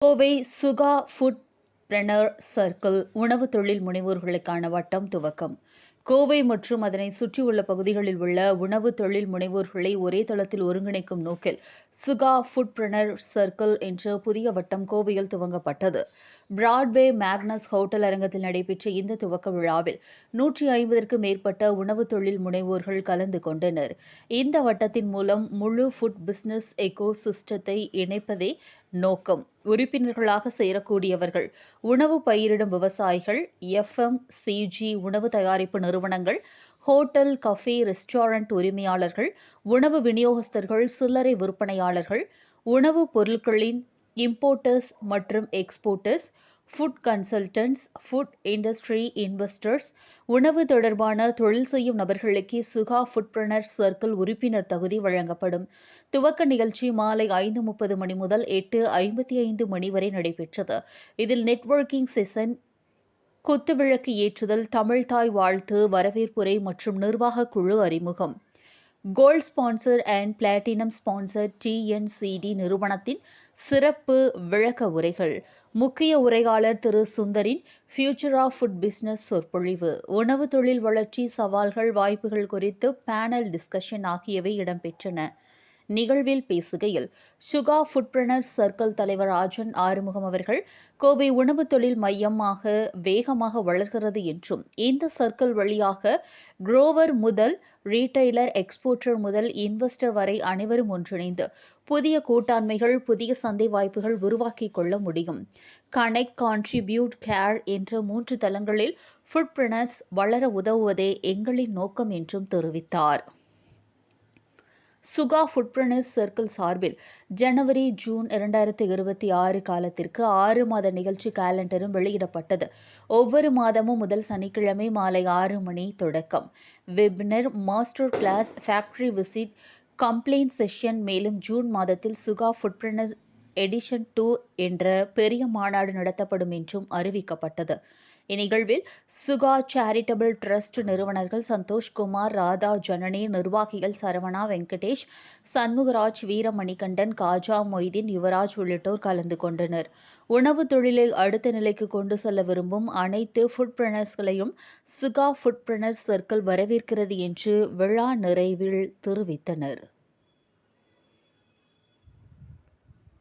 Kovai Suga foodpreneur circle உணவு தொழில் முனைவோர்களுக்கான வட்டம் துவக்கம். கோவை மற்றும் அதனை சுற்றியுள்ள பகுதிகளில் உள்ள உணவு தொழில் முனைவோர்களை ஒரே தளத்தில் ஒருங்கிணைக்கும் நோக்கில் சுகா ஃபுட் சர்க்கிள் என்ற புதிய வட்டம் கோவையில் துவங்கப்பட்டது. பிராட்வே மேக்னஸ் ஹோட்டல் அரங்கத்தில் நடைபெற்ற இந்த துவக்க விழாவில் நூற்றி ஐம்பதற்கு மேற்பட்ட உணவு தொழில் முனைவோர்கள் கலந்து கொண்டனர். இந்த வட்டத்தின் மூலம் முழு ஃபுட் பிசினஸ் எக்கோ சிஸ்டத்தை இணைப்பதே நோக்கம். உறுப்பினர்களாக சேரக்கூடியவர்கள் உணவு பயிரிடும் விவசாயிகள் எஃப்எம் சிஜி உணவு தயாரிப்பு நிறுவனங்கள் ஹோட்டல் கஃபே ரெஸ்டாரண்ட் உரிமையாளர்கள் உணவு விநியோகஸ்தர்கள் சில்லறை விற்பனையாளர்கள் உணவுப் பொருட்களின் இம்போர்ட்டர்ஸ் மற்றும் exporters food consultants food industry investors உணவு தொடர்பான தொழில் செய்யும் நபர்களுக்கு சுகா ஃபுட்பிரனர் சர்க்கிள் உறுப்பினர் தகுதி வழங்கப்படும். துவக்க நிகழ்ச்சி மாலை ஐந்து முப்பது மணி முதல் எட்டு ஐம்பத்தி ஐந்து மணி வரை நடைபெற்றது. இதில் நெட்வொர்க்கிங் செஷன் குத்துவிளக்கு ஏற்றுதல் தமிழ்தாய் வாழ்த்து வரவேற்புரை மற்றும் நிர்வாக குழு அறிமுகம். Gold sponsor and platinum sponsor TNCD நிறுவனத்தின் சிறப்பு விளக்க உரைகள். முக்கிய உரையாளர் திரு சுந்தரின் ஃபியூச்சர் ஆஃப் ஃபுட் பிஸ்னஸ் சொற்பொழிவு. உணவு தொழில் வளர்ச்சி சவால்கள் வாய்ப்புகள் குறித்து பேனல் டிஸ்கஷன் ஆகியவை இடம்பெற்றன. நிகழ்வில் பேசுகையில் சுகா ஃபுட்பிரனர் சர்க்கிள் தலைவர் ராஜன் ஆறுமுகம் அவர்கள் கோவை உணவு தொழில் மையமாக வேகமாக வளர்கிறது என்றும் இந்த சர்க்கிள் வழியாக குரோவர் முதல் ரீட்டைலர் எக்ஸ்போர்ட்டர் முதல் இன்வெஸ்டர் வரை அனைவரும் ஒன்றிணைந்து புதிய கூட்டாண்மைகள் புதிய சந்தை வாய்ப்புகள் உருவாக்கிக் கொள்ள முடியும். கனெக்ட் கான்ட்ரிபியூட் கேர் என்ற மூன்று தளங்களில் ஃபுட்பிரனர்ஸ் வளர உதவுவதே எங்களின் நோக்கம் என்றும் தெரிவித்தார். சுகா ஃபுட்பிரனர்ஸ் சர்க்கிள் சார்பில் ஜனவரி ஜூன் இரண்டாயிரத்தி இருபத்தி ஆறு காலத்திற்கு ஆறு மாத நிகழ்ச்சி காலண்டரும் வெளியிடப்பட்டது. ஒவ்வொரு மாதமும் முதல் சனிக்கிழமை மாலை ஆறு மணி தொடக்கம். Webinar master class factory visit complaint session மேலும் ஜூன் மாதத்தில் சுகா ஃபுட்பிரனர் எடிஷன் டூ என்ற பெரிய மாநாடு நடத்தப்படும் என்றும் அறிவிக்கப்பட்டது. இந்நிகழ்வில் சுகா சேரிட்டபிள் ட்ரஸ்ட் நிறுவனர்கள் சந்தோஷ்குமார் ராதா ஜனனி நிர்வாகிகள் சரவணா வெங்கடேஷ் சண்முகராஜ் வீரமணிகண்டன் காஜா மொய்தீன் யுவராஜ் உள்ளிட்டோர் கலந்து கொண்டனர். உணவு தொழிலை அடுத்த நிலைக்கு கொண்டு செல்ல விரும்பும் அனைத்து ஃபுட் பிரனர்ஸ்களையும் சுகா ஃபுட் பிரணர்ஸ் சர்க்கிள் வரவேற்கிறது என்று விழா நிறைவில் தெரிவித்தனர்.